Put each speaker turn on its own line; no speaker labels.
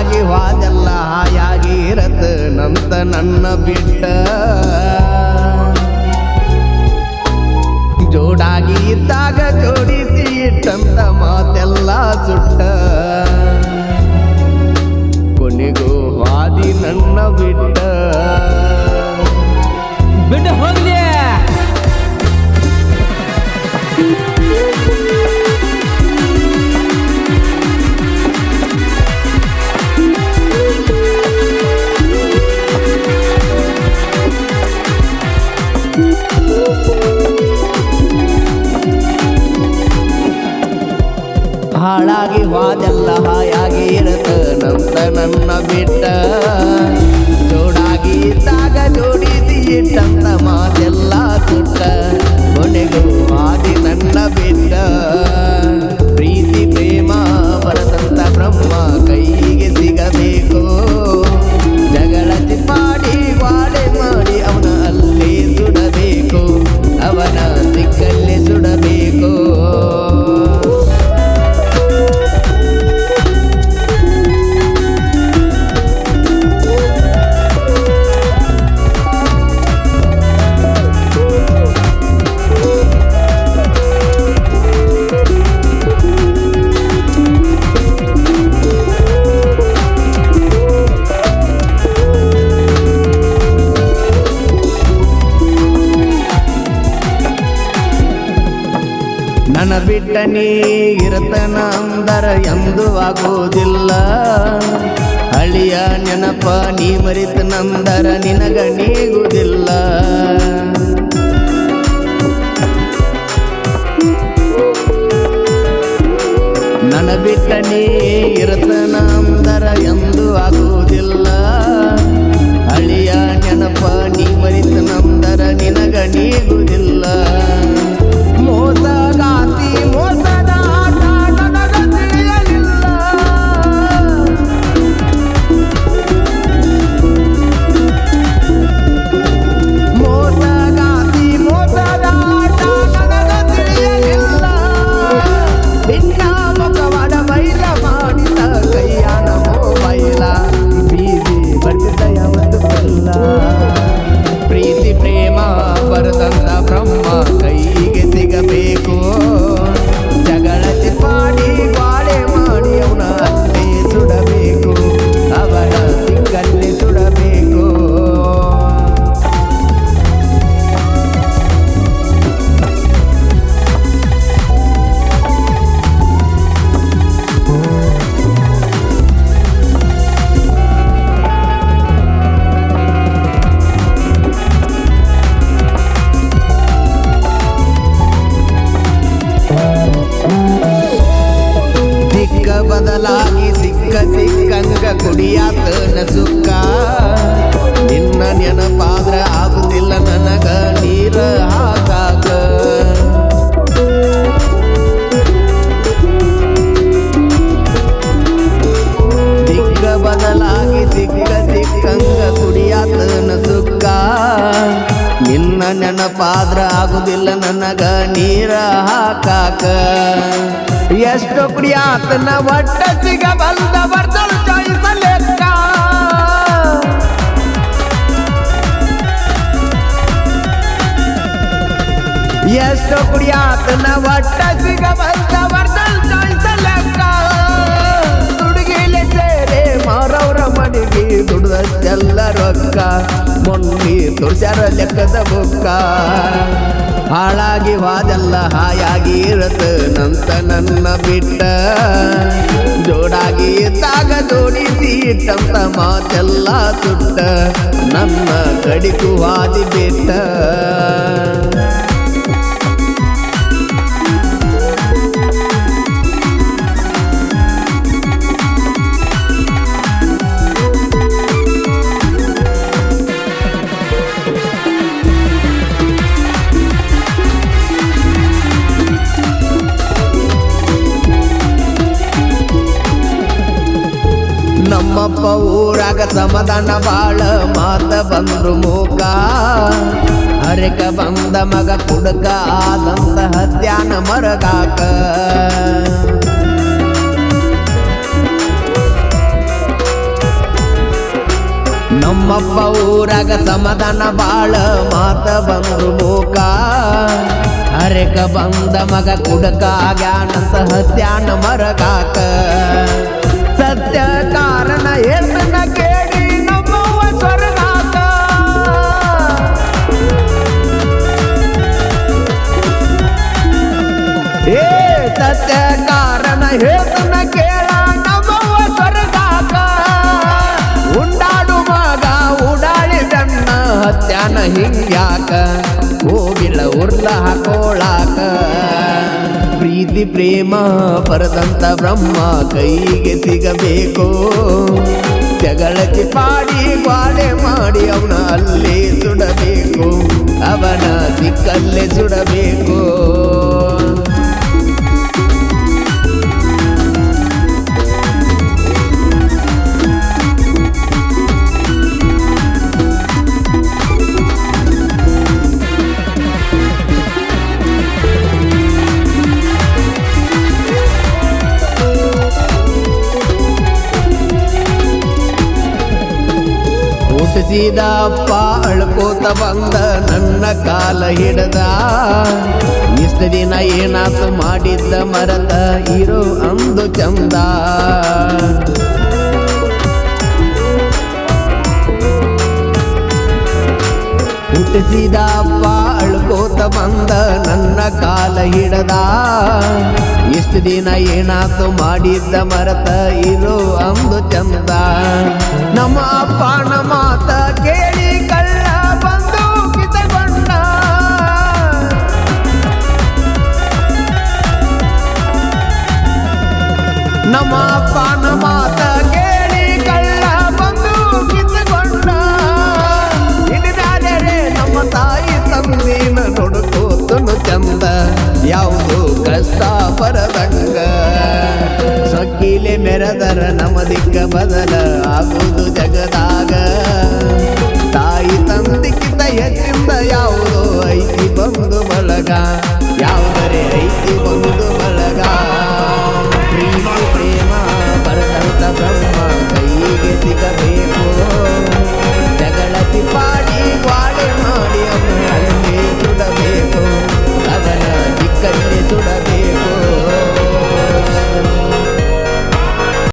ಹಾಳಾಗಿ ವಾದೆಲ್ಲ ಹಾಯಾಗಿ ಇರತ್ತ ನಂತ ನನ್ನ ಬಿಟ್ಟ. ಜೋಡಾಗಿ ಇದ್ದಾಗ ಜೋಡಿಸಿ ಇಟ್ಟಂತ ಮಾತೆಲ್ಲ ಸುಟ್ಟ. ಕೊನೆಗೂ ಹಾದಿ ಹಾಳಾಗಿ ವಾದೆಲ್ಲ ಹಾಯಾಗಿ ಇರತ್ತ. ನಂತ ನನ್ನ ಬಿಟ್ಟ ನನ್ನ ಇರತನಂದರ ಎಂದು ಆಗೋದಿಲ್ಲ ಹಳಿಯ ನೆನಪ ನೀ ಮರಿತ ನಂದರ ನಿನಗ ನೀಗುವುದಿಲ್ಲ. ನನ್ನ ಬಿಟ್ಟನೀ ಇರತನಂದರ ಇರತನ ಆಗು ಎಂದು ಆಗುವುದಿಲ್ಲ. ಸಿಕ್ಕಂಗ ಕುಡಿಯಾತನ ಸುಕ್ಕ. ನಿನ್ನ ನೆನಪಾದ್ರ ಆಗುದಿಲ್ಲ ನನಗ ನೀರ ಹಾಕಾಕ. ಎಷ್ಟು ಕುಡಿಯಾತನ ಒಟ್ಟ ಸಿಗ ಬಂದ ಬರ್ದಲ್ ಚಾಯ್ಸ ಎಷ್ಟು ಕುಡಿಯಾತನ ಒಟ್ಟ ಸಿಗ ಬಂದ ಬರ್ದಲ್ ದುಡ್ದಷ್ಟೆಲ್ಲ ರೊಕ್ಕ ಮೊನ್ನೆ ತುಳ್ಸ್ಯಾರ ಲೆಕ್ಕದ ಬುಕ್ಕ. ಹಾಳಾಗಿ ವಾದೆಲ್ಲ ಹಾಯಾಗಿ ಇರತ್ತ ನಂತ ನನ್ನ ಬಿಟ್ಟ. ಜೋಡಾಗಿ ಇದ್ದಾಗ ಜೋಡಿಸಿ ಇಟ್ಟಂತ ಮಾತೆಲ್ಲ ಸುಟ್ಟ ನಮ್ಮ ಕಡಿಕು ವಾದಿ ಬಿಟ್ಟ. ನಮ್ಮಪ್ಪ ಊರಾಗ ಸಮಾಧಾನ ಬಾಳ, ಮಾತ ಬಂದ್ರು ಮೂಕ. ಹರಿಕ ಬಂದ ಮಗ ಕುಡಕ, ಆದಂತ ಹತ್ಯಾನ ಮರಗಾಕ. ನಮ್ಮಪ್ಪ ಊರಾಗ ಸಮಾಧಾನ ಬಾಳ, ಮಾತ ಬಂದ್ರು ಮೂಕ. ಹರಿಕ ಬಂದ ಮಗ ಕುಡಕಾಗ್ಯಾನಂತ ಹತ್ಯಾನ ಮರಗಾಕ. ಸತ್ಯ ಹೇತನ ಕೇಳ ನಮ್ಮವ್ವ ಸ್ವರ್ಗಾಕ. ಉಂಡಾಡು ಮಗ ಉಡಾಳಿದಣ್ಣ ಹತ್ಯಾನ ಹಿಂಗ್ಯಾಕ. ಹೋಗಿಲ್ಲ ಉರ್ಲ ಹಾಕೋಳಾಕ. ಪ್ರೀತಿ, ಪ್ರೇಮ ಪರದಂತ ಬ್ರಹ್ಮ ಕೈಗೆ ಸಿಗಬೇಕು. ಜಗಳಕ್ಕೆ ಚಿಪಾಡಿ ಬಾಳೆ ಮಾಡಿ ಅವನ ಅಲ್ಲೇ ಸುಡಬೇಕು. ಅವನ ಸಿಕ್ಕಲ್ಲೇ ಸುಡಬೇಕು. ಅಪ್ಪ ಅಳ್ಕೋತ ಬಂದ ನನ್ನ ಕಾಲ ಹಿಡದ. ಇಷ್ಟ ದಿನ ಏನಾತು ಮಾಡಿದ್ದ ಮರತ ಇರೋ ಅಂದು ಚಂದ. ಹುಟ್ಟಿಸಿದ ಅಪ್ಪ ಅಳ್ಕೋತ ಬಂದ ನನ್ನ ಕಾಲ ಹಿಡದ. ಇಷ್ಟು ದಿನ ಏನಾತು ಮಾಡಿದ್ದ ಮರತ ಇರೋ ಅಂದು ಚಂದ. ಮೆರೆದರ ನಮದಿಕ್ಕ ದಿಕ್ಕ ಬದಲ ಆಗುವುದು ಜಗದಾಗ. ತಾಯಿ ತಂದಿಕ್ಕಿಂತ ಹೆಚ್ಚಿಂದ ಯಾವುದೋ ಐತಿ ಬಂದು ಬಳಗ. ಯಾವುದರೆ ಐತಿ ಬಂದು ಬಳಗ.